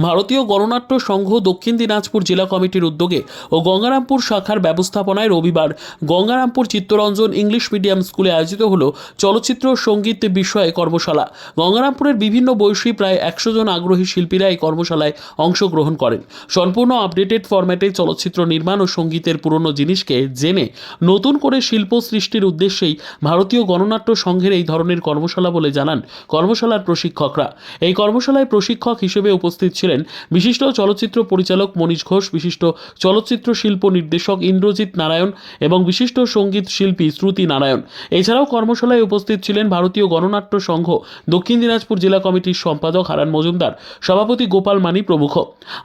ভারতীয় গণনাট্য সংঘ দক্ষিণ দিনাজপুর জেলা কমিটির উদ্যোগে ও গঙ্গারামপুর শাখার ব্যবস্থাপনায় রবিবার গঙ্গারামপুর চিত্তরঞ্জন ইংলিশ মিডিয়াম স্কুলে আয়োজিত হলো চলচ্চিত্র সংগীত বিষয়ে কর্মশালা। গঙ্গারামপুরের বিভিন্ন বয়সী প্রায় একশো জন আগ্রহী শিল্পীরা এই কর্মশালায় অংশগ্রহণ করেন। সম্পূর্ণ আপডেটেড ফরম্যাটে চলচ্চিত্র নির্মাণ ও সঙ্গীতের পুরনো জিনিসকে জেনে নতুন করে শিল্প সৃষ্টির উদ্দেশ্যেই ভারতীয় গণনাট্য সংঘের এই ধরনের কর্মশালা বলে জানান কর্মশালার প্রশিক্ষকরা। এই কর্মশালায় প্রশিক্ষক হিসেবে উপস্থিত ছিলেন বিশিষ্ট চলচ্চিত্র পরিচালক মনীষ ঘোষ, বিশিষ্ট চলচ্চিত্র শিল্প নির্দেশক ইন্দ্রজিৎ নারায়ণ এবং বিশিষ্ট সংগীত শিল্পী শ্রুতি নারায়ণ। এছাড়াও কর্মশালায় উপস্থিত ছিলেন ভারতীয় গণনাট্য সংঘ, দক্ষিণ দিনাজপুর জেলা কমিটির সম্পাদক হারান মজুমদার, সভাপতি গোপাল মানি প্রমুখ।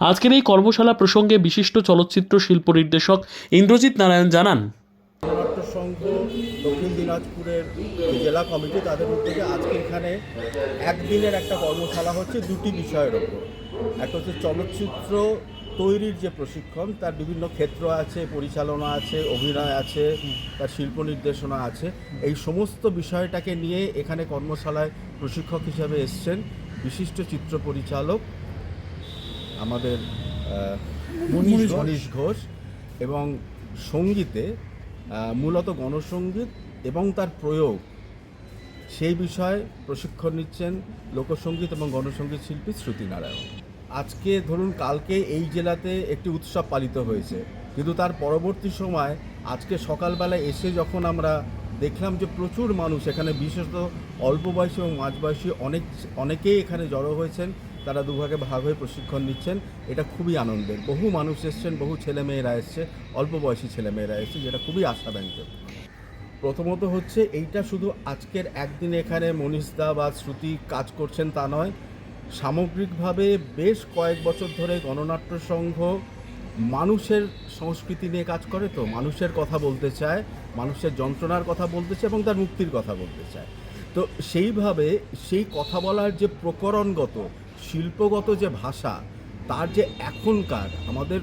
আজকের এই কর্মশালা প্রসঙ্গে বিশিষ্ট চলচ্চিত্র শিল্প নির্দেশক ইন্দ্রজিৎ নারায়ণ জানান দিনাজপুরের জেলা কমিটি তাদের উদ্যোগে আজকে এখানে একদিনের একটা কর্মশালা হচ্ছে দুটি বিষয়ের ওপর। একটা হচ্ছে চলচ্চিত্র তৈরির যে প্রশিক্ষণ তার বিভিন্ন ক্ষেত্র আছে পরিচালনা আছে অভিনয় আছে তার শিল্প নির্দেশনা আছে। এই সমস্ত বিষয়টাকে নিয়ে এখানে কর্মশালায় প্রশিক্ষক হিসেবে এসছেন বিশিষ্ট চিত্র পরিচালক আমাদের মনীষ ঘোষ। এবং সঙ্গীতে মূলত গণসঙ্গীত এবং তার প্রয়োগ। সেই বিষয়ে প্রশিক্ষণ নিচ্ছেন লোকসঙ্গীত এবং গণসঙ্গীত শিল্পী শ্রুতি নারায়ণ আজকে ধরুন কালকে এই জেলাতে একটি উৎসব পালিত হয়েছে। কিন্তু তার পরবর্তী সময় আজকে সকালবেলা এসে যখন আমরা দেখলাম যে প্রচুর মানুষ, এখানে বিশেষত অল্প বয়সী এবং মাঝবয়সী অনেক, অনেকেই এখানে জড়ো হয়েছেন, তারা দুভাগে ভাগ হয়ে প্রশিক্ষণ নিচ্ছেন, এটা খুবই আনন্দের। বহু মানুষ এসছেন, বহু ছেলেমেয়েরা এসছে, অল্প বয়সী ছেলেমেয়েরা এসছে, যেটা খুবই আশাব্যঞ্জক। প্রথমত হচ্ছে এইটা শুধু আজকের একদিন এখানে মনীষদা বা শ্রুতি কাজ করছেন তা নয়। সামগ্রিকভাবে বেশ কয়েক বছর ধরে গণনাট্য সংঘ মানুষের সংস্কৃতি নিয়ে কাজ করে তো, মানুষের কথা বলতে চায়, মানুষের যন্ত্রণার কথা বলতে চায় এবং তার মুক্তির কথা বলতে চায়। তো সেইভাবে সেই কথা বলার যে প্রকরণগত, শিল্পগত যে ভাষা, তার যে এখনকার আমাদের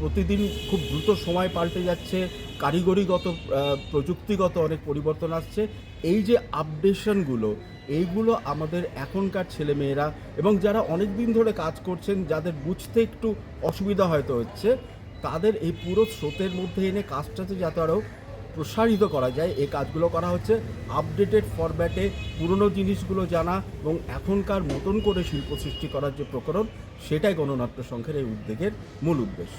প্রতিদিন খুব দ্রুত সময় পাল্টে যাচ্ছে, কারিগরিগত প্রযুক্তিগত অনেক পরিবর্তন আসছে। এই যে আপডেশনগুলো এইগুলো আমাদের এখনকার ছেলেমেয়েরা এবং যারা অনেক দিন ধরে কাজ করছেন, যাদের বুঝতে একটু অসুবিধা হয়তো হচ্ছে, তাদের এই পুরো স্রোতের মধ্যে এনে কাজটাতে যাতে আরও প্রসারিত করা যায়, এই কাজগুলো করা হচ্ছে। আপডেটেড ফরম্যাটে পুরনো জিনিসগুলো জানা এবং এখনকার মতন করে শিল্প সৃষ্টি করার যে প্রকরণ, সেটাই গণনাট্য সংঘের এই উদ্যোগের মূল উদ্দেশ্য।